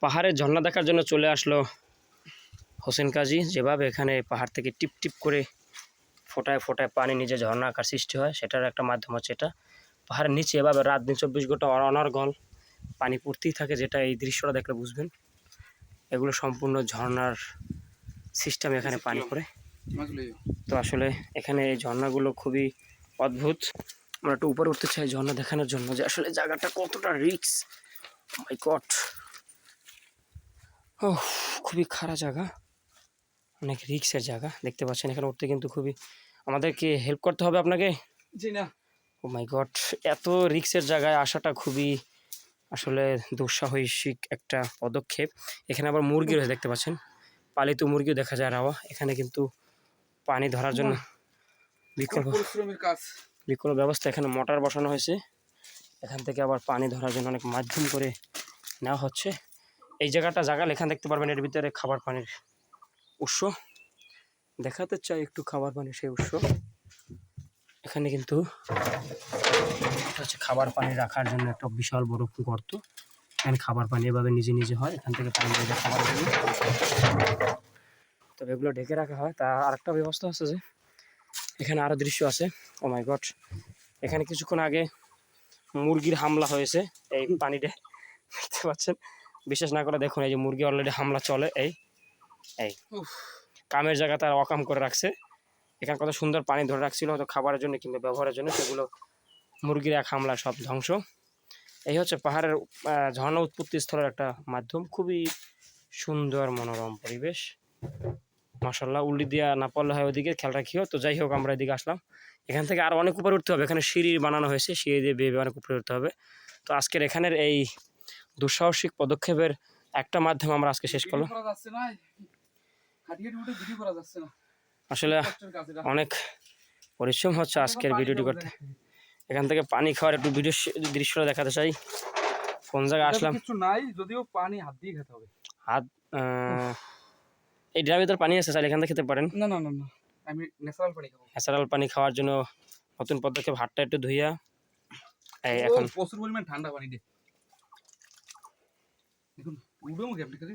পাহাড়ের ঝর্ণা দেখার জন্য চলে আসলো হোসেন কাজী। যেভাবে এখানে পাহাড় থেকে টিপ টিপ করে ফোটায় ফোটায় পানি নিজে ঝর্ণা আকার সৃষ্টি হয়, সেটার একটা মাধ্যম হচ্ছে এটা। পাহাড়ের নিচে এভাবে রাত দিন চব্বিশ ঘণ্টা অন- অনর্গল পানি পড়তেই থাকে, যেটা এই দৃশ্যটা দেখলে বুঝবেন। এগুলো সম্পূর্ণ ঝর্ণার সিস্টেম এখানে পানি পড়ে। তো আসলে এখানে এই ঝর্ণাগুলো খুবই অদ্ভুত। আমরা একটু উপরে উঠতে চাই ঝর্ণা দেখানোর জন্য যে আসলে জায়গাটা কতটা রিক্স মাই গড ও খুবই খারাপ জায়গা। অনেক রিক্সের জায়গা দেখতে পাচ্ছেন এখানে উঠতে কিন্তু খুবই আমাদেরকে হেল্প করতে হবে আপনাকে। জি না। ও মাই গড এত রিক্সের জায়গায় আসাটা খুবই আসলে দুঃসাহসিক একটা পদক্ষেপ। এখানে আবার মুরগি রয়েছে দেখতে পাচ্ছেন। পালিত মুরগিও দেখা যায় রাওয়া। এখানে কিন্তু পানি ধরার জন্য বিকল্প বিকল্প ব্যবস্থা। এখানে মোটর বসানো হয়েছে। এখান থেকে আবার পানি ধরার জন্য অনেক মাধ্যম করে নেওয়া হচ্ছে। এই জায়গাটা জায়গা এখানে দেখতে পারবেন এর ভিতরে খাবার পানির উৎস। দেখাতে চাই একটু খাবার পানির সেই উৎস। এখানে কিন্তু হচ্ছে খাবার পানি রাখার জন্য একটা বিশাল বড় গর্ত। এখানে খাবার পানি এভাবে নিজে নিজে হয়, এখান থেকে পানি খাবার জন্য তবে এগুলো ঢেকে রাখা হয়। তা আরেকটা ব্যবস্থা আছে যে, এখানে আরও দৃশ্য আছে। ও মাই গড এখানে কিছুক্ষণ আগে মুরগির হামলা হয়েছে। এই পানিতে, দেখতে পাচ্ছেন? বিশ্বাস না করে দেখুন এই যে মুরগি অলরেডি হামলা চলে এই এই। উফ। কামের জায়গা তার অকাম করে রাখছে। এখানে কত সুন্দর পানি ধরে রাখছিল হয়তো খাবারের জন্য কিংবা ব্যবহারের জন্য সেগুলো মুরগির এক হামলা সব ধ্বংস। এই হচ্ছে পাহাড়ের ঝর্ণা উৎপত্তি স্থলের একটা মাধ্যম। খুবই সুন্দর মনোরম পরিবেশ। মাসাল্লাহ উল্লি দিয়া না পড়লে হয় ওদিকে খেয়াল রাখিও। তো যাই হোক আমরা এদিকে আসলাম। এখান থেকে আরও অনেক উপরে উঠতে হবে। এখানে সিঁড়ি বানানো হয়েছে সিঁড়ি দিয়ে বেয়ে অনেক উপরে উঠতে হবে। তো আজকের এখানের এই দুঃসাহসিক পদক্ষেপের একটা মাধ্যম আমরা আজকে শেষ করলাম। আসলে অনেক পরিশ্রম হচ্ছে আজকের ভিডিওটি করতে। এখান থেকে পানি খাওয়ার একটু ভিডিও দৃশ্যটা দেখাতে চাই। কোন জায়গায় আসলাম? কিছু নাই যদিও পানি হাত দিয়ে খেতে হবে। হাত এই ড্রামের ভিতরে পানি আছে চাইলে এখান থেকে খেতে পারেন। না না না না আমি ন্যাচারাল পানি খাব। ন্যাচারাল পানি খাওয়ার জন্য নতুন পদক্ষেপ হাতটা একটু ধুইয়া। এই এখন প্রচুর পরিমাণ ঠান্ডা পানি দে। o que é disso.